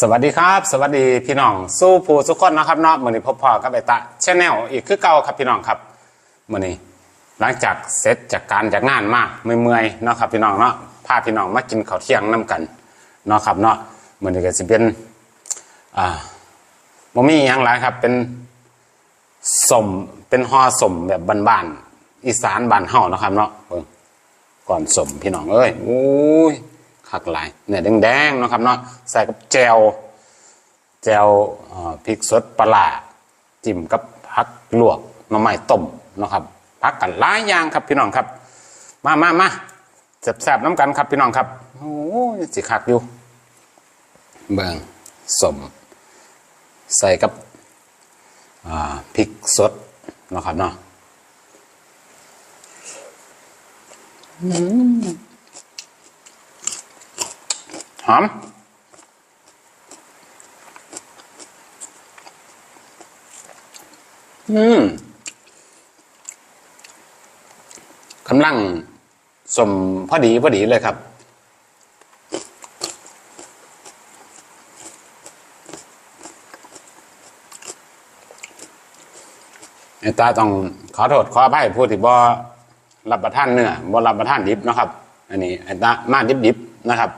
สวัสดีครับ สวัสดีพี่น้องสู้ผู้สุกคนนะครับเนาะมือนี้พบพอกับไอตะชแนลอีกคือเก่าครับพี่น้องครับมือนี้หลังจากเสร็จจากการจากงานมาเมื่อยๆเนาะครับพี่น้องเนาะพาพี่น้องมากินข้าวเที่ยงน้กันเนาะครับเนาะมือนี้ก็สิเป็นอ่าบ่มีอย่างไรครับเป็นสมเป็นห่อสมแบบบ้านๆอีสานบ้านเฮานะครับเนาะก่อนสมพี่น้องเอ้ยอุ้ย คักหลายเนี่ยแดงๆนะครับเนาะใส่กับแจวแจวพริกสดปลาจิ้มกับผักลวกหน่อไม้ต้มนะครับผักกันหลายอย่างครับพี่น้องครับ มามามาแซบๆน้ำกันครับพี่น้องครับโอ้ยสิคักอยู่ เบิ่งสม ใส่กับพริกสดนะครับเนาะ หอมอืมกำลังสมพอดีพอดีเลยครับ ไอ้ตาต้องขอโทษขออภัยผู้ที่บ่รับประทานเนื้อบ่รับประทานดิบนะครับ อันนี้ไอ้ตามาดิบๆนะครับ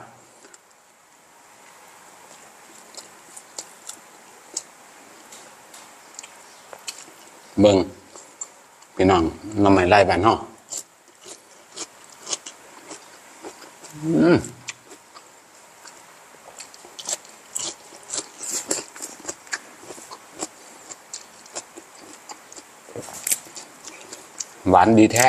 เบิ่งพี่น้องน้ำใหม่ไล่บ้านเฮาอืมหวานดีแท้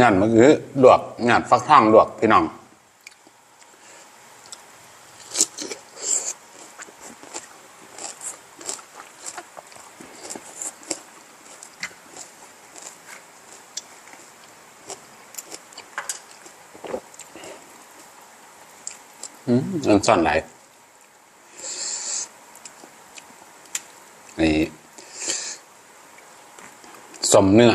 งานมันคือลวกงานฟักทองลวกพี่น้องอืมมันซ่อนไหลนี่สมเนื้อ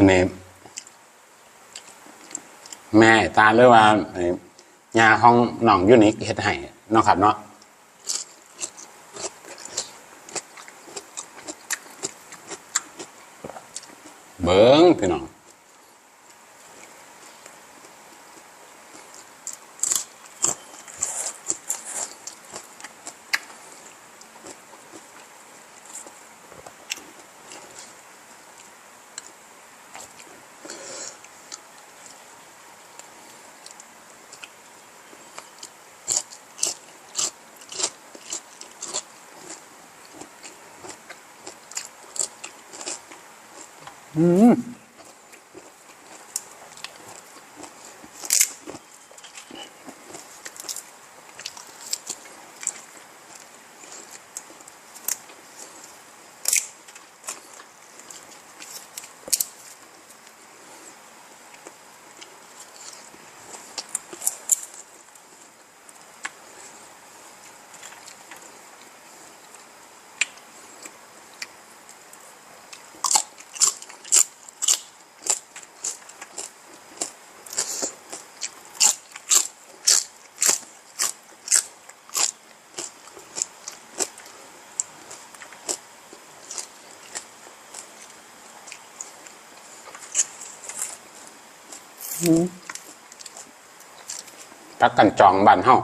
อันนี้ แม่ตาเลยว่าไอ้ยาของน้องยูนิคเฮ็ดให้เนาะครับเนาะเบิ้งพี่น้อง Mm-hmm. พักกันจองบ้านเฮา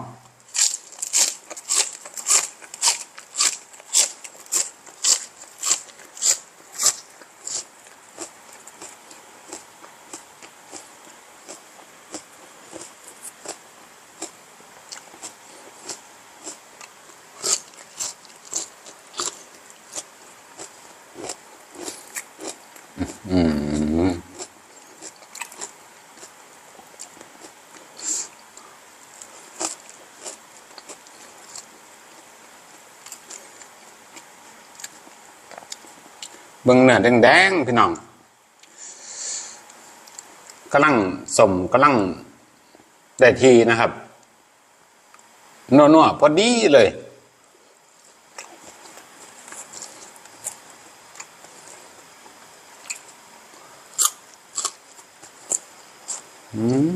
เบิ่งเนื้อแดงๆพี่น้องกำลังสมกำลังได้ทีนะครับนัวๆพอดีเลยอืม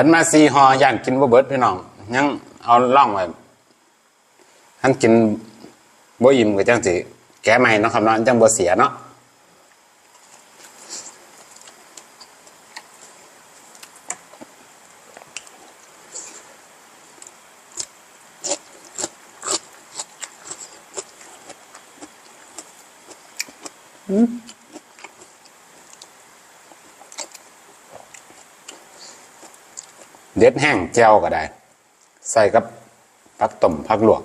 จัดมาซีหอย่างกินบ่เบิดพี่น้องยังเอาล่องไว้ท่านกินบ่อิ่มก็จังสิแก้ใหม่เนาะครับเนาะจังบ่เสียเนาะ เด็ดแห้งแจ่วก็ได้ ใส่กับผักต้มผักลวก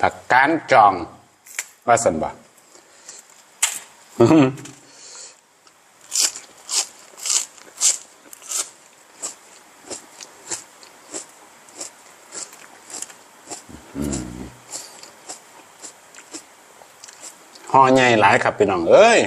ผักกานจอง ว่าสันบ่ห่อใหญ่หลายครับพี่น้อง เอ้ย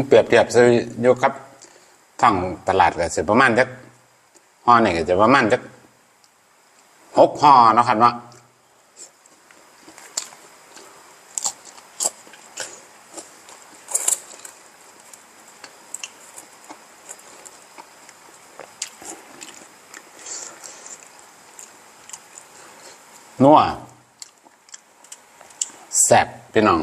นเปรียบเทียบซื้อยู่ครับทางตลาดก็สิประมาณจักห่อนี่ก็จะประมาณจักหกห่อเนาะครับเนาะนัวแซ่บพี่น้อง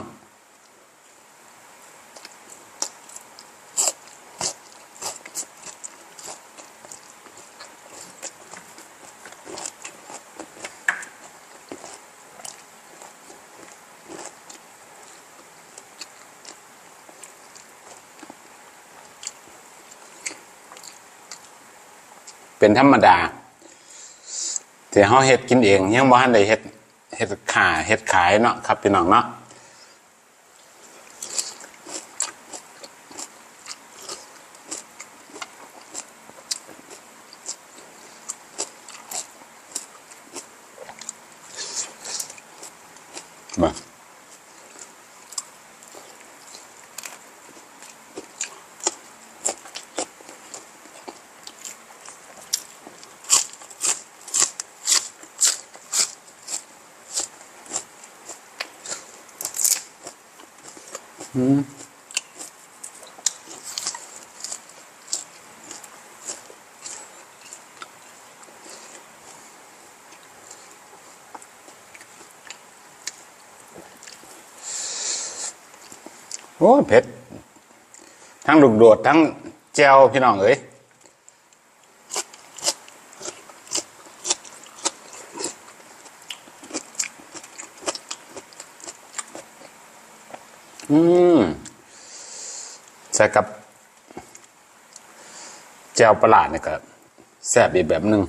เป็นธรรมดาที่เฮาเฮ็ดกินเองยังบ่ทันได้เฮ็ดเฮ็ดขาเฮ็ดขายเนาะครับพี่น้องเนาะมา โอ้ยเผ็ด ทั้งลูกโดดทั้งแจวพี่น้องเอ้ย อืมใส่กับแจวประหลาดเนี่ยก็แซ่บอีกแบบหนึ่ง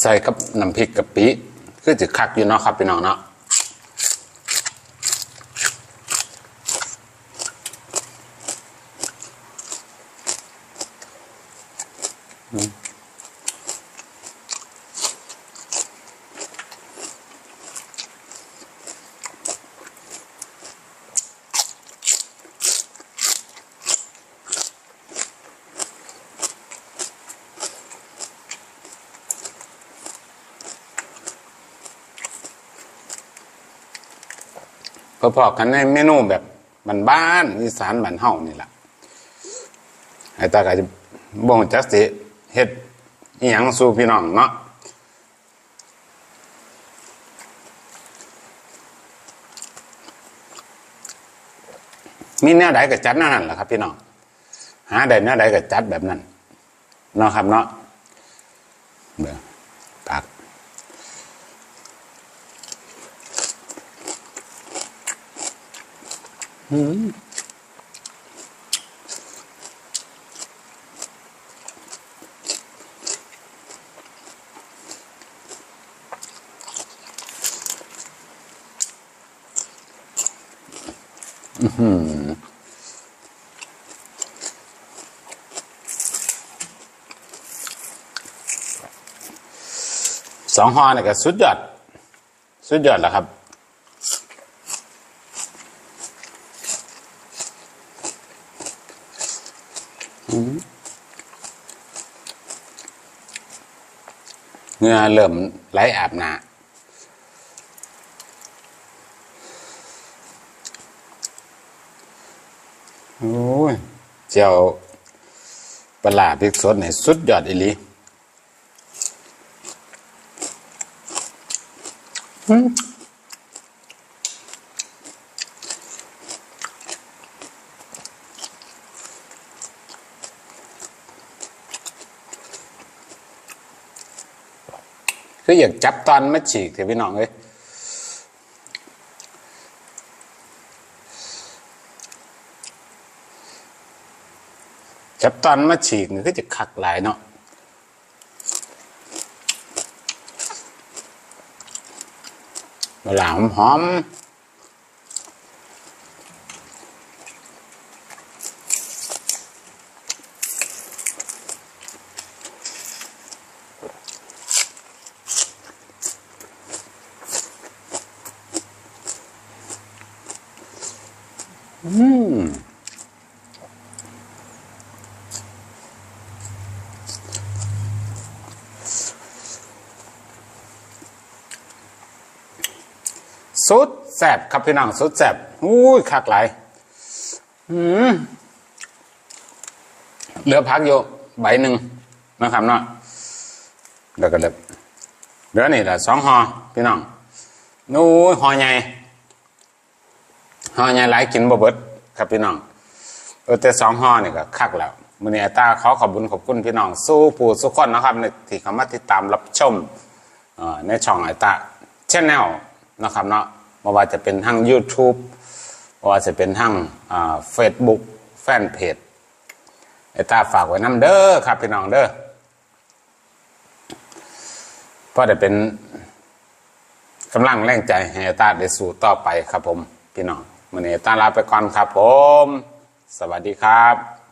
ใส่กับน้ำพริกกะปิคือจะคักอยู่เนาะครับพี่น้องเนาะ พอๆกันในเมนูแบบบ้านๆอีสานบ้านเฮานี่แหละไอ้ตาก็จะบ่งจักสิเฮ็ดอีหยังสู่พี่น้องเนาะมีแนวใดก็จัดแนวนั้นแหละครับ พี่น้องหาได้แนวใดก็จัดแบบนั้นเนาะครับเนาะเบิ่ง สองหอนี่ก็สุดยอด สุดยอดแล้วครับ เงื่อเริ่มไหลอาบหนาโอ้ย เจ้าปลาพริกสดเนี่ยสุดยอดอีหลี คืออยากจับตอนมาฉีกเถอะพี่น้องเอ้ยจับตอนมาฉีกนี่คือจะขักหลายเนาะเวลาหอม อมสุดแสบครับพี่น้องสุดแสบอุ้ยขักหลายอืมเหลือพักอยู่ใบหนึ่งนะครับเนาะเดี๋ยวก็เล็บเหลือนี่แหละสองหอพี่น้องนู้ยหอใหญ่ หอใหญ่หลายกินบ่เบิดครับพี่น้องเออแต่สองหอนี่ก็คักแล้วมื้อนี้ไอตาขอขอบคุญขอบคุณพี่น้องสู้ผู้สุกคนนะครับในที่เข้ามาติดตามรับชมเอ่อในช่องไอตาชแนลนะครับเนาะไม่ว่าจะเป็นทั้ง YouTube ไม่ว่าจะเป็นทั้งเฟซบุ๊กแฟนเพจไอตาฝากไว้น้ำเด้อครับพี่น้องเด้อเพราะได้เป็นกำลังแรงใจให้ไอตาได้สู่ต่อไปครับผมพี่น้อง วันนี้ไอ้ตาลาไปก่อนครับผม สวัสดีครับ